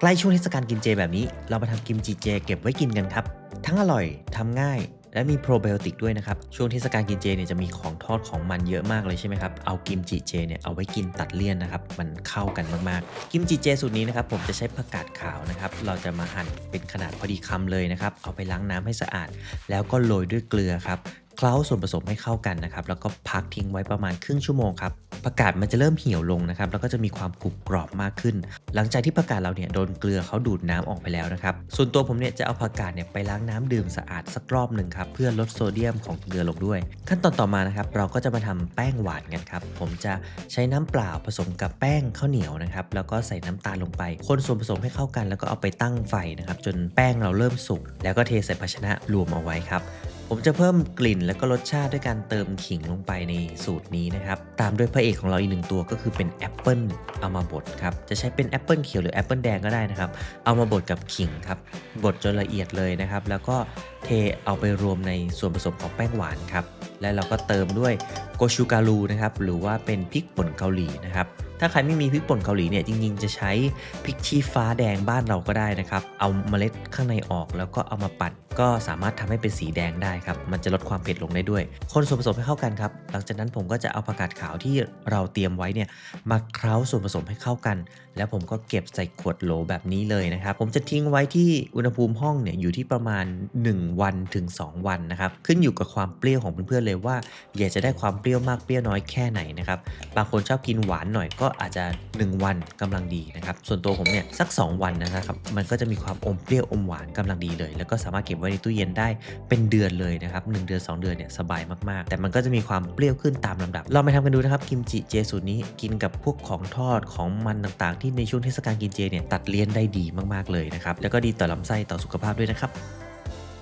ใกล้ช่วงเทศกาลกินเจแบบนี้ เรามาทำกิมจิเจเก็บไว้กินกันครับ ทั้งอร่อยทำง่าย และมีโปรไบโอติกด้วยนะครับ ช่วงเทศกาลกินเจเนี่ยจะมีของทอดของมันเยอะมากเลยใช่ไหมครับ เอากิมจิเจเนี่ยเอาไว้กินตัดเลี่ยนนะครับ มันเข้ากันมากๆ กิมจิเจสูตรนี้นะครับผมจะใช้ผักกาดขาวนะครับ เราจะมาหั่นเป็นขนาดพอดีคำเลยนะครับ เอาไปล้างน้ำให้สะอาด แล้วก็โรยด้วยเกลือครับ เคล้าส่วนผสมให้เข้ากันนะครับ แล้วก็พักทิ้งไว้ประมาณครึ่งชั่วโมงครับ ผักกาดมันจะเริ่มเหี่ยวลงนะครับแล้วก็จะมีความกรุบกรอบมากขึ้น หลังจากที่ผักกาดเราเนี่ยโดนเกลือเขาดูดน้ำออกไปแล้วนะครับส่วนตัวผมเนี่ยจะเอาผักกาดเนี่ยไปล้างน้ำดื่มสะอาดสักรอบหนึ่งครับเพื่อลดโซเดียมของเกลือลงด้วย ขั้นตอนต่อมานะครับเราก็จะมาทำแป้งหวานกันครับผมจะใช้น้ำเปล่าผสมกับแป้งข้าวเหนียวนะครับแล้วก็ใส่น้ำตาลลงไป คนส่วนผสมให้เข้ากัน แล้วก็เอาไปตั้งไฟนะครับจนแป้งเราเริ่มสุกแล้วก็เทใส่ภาชนะรวมเอาไว้ครับ ผมจะเพิ่มกลิ่นและก็รสชาติด้วยการเติมขิงลงไปในสูตรนี้นะครับ ตามด้วยพระเอกของเราอีกหนึ่งตัวก็คือเป็นแอปเปิลเอามาบดครับ จะใช้เป็นแอปเปิลเขียวหรือแอปเปิลแดงก็ได้นะครับ เอามาบดกับขิงครับ บดจนละเอียดเลยนะครับ แล้วก็เทเอาไปรวมในส่วนผสมของแป้งหวานครับ และเราก็เติมด้วยโกชูการูนะครับ หรือว่าเป็นพริกป่นเกาหลีนะครับ ถ้าใครไม่มีพริกป่นเกาหลีเนี่ยจริงๆจะใช้พริกชี้ฟ้าแดงบ้านเราก็ได้นะครับ เอาเมล็ดข้างในออกแล้วก็เอามาปั่นก็สามารถทำให้เป็นสีแดงได้ครับ มันจะลดความเผ็ดลงได้ด้วย คนส่วนผสมให้เข้ากันครับ หลังจากนั้นผมก็จะเอาผักกาดขาวที่เราเตรียมไว้เนี่ยมาเคล้าส่วนผสมให้เข้ากัน แล้วผมก็เก็บใส่ขวดโหลแบบนี้เลยนะครับ ผมจะทิ้งไว้ที่อุณหภูมิห้องเนี่ยอยู่ที่ประมาณ 1 วันถึง 2 วันนะครับ ขึ้นอยู่กับความเปรี้ยวของเพื่อนๆเลยว่าอยากจะได้ความเปรี้ยวมากเปรี้ยวน้อยแค่ไหนนะครับ บางคนชอบกินหวานหน่อยก็อาจจะ 1 วันกำลังดีนะครับส่วนตัวผมเนี่ยสัก 2 วันนะครับมันก็จะมีความอมเปรี้ยวอมหวานกำลังดีเลย แล้วก็สามารถเก็บไว้ในตู้เย็นได้เป็นเดือนเลยนะครับหเดือน 2 เดือนเนี่ยสบายมากๆ แต่มันก็จะมีความเปรี้ยวขึ้นตามลำดับเราไปทำกันดูนะครับกิมจิเจสูตรนี้กินกับพวกของทอดของมันต่างๆ ที่ในช่วงเทศกาลกินเจเนี่ยตัดเลี่ยนได้ดีมากๆเลยนะครับแล้วก็ดีต่อลำไส้ต่อสุขภาพด้วยนะครับ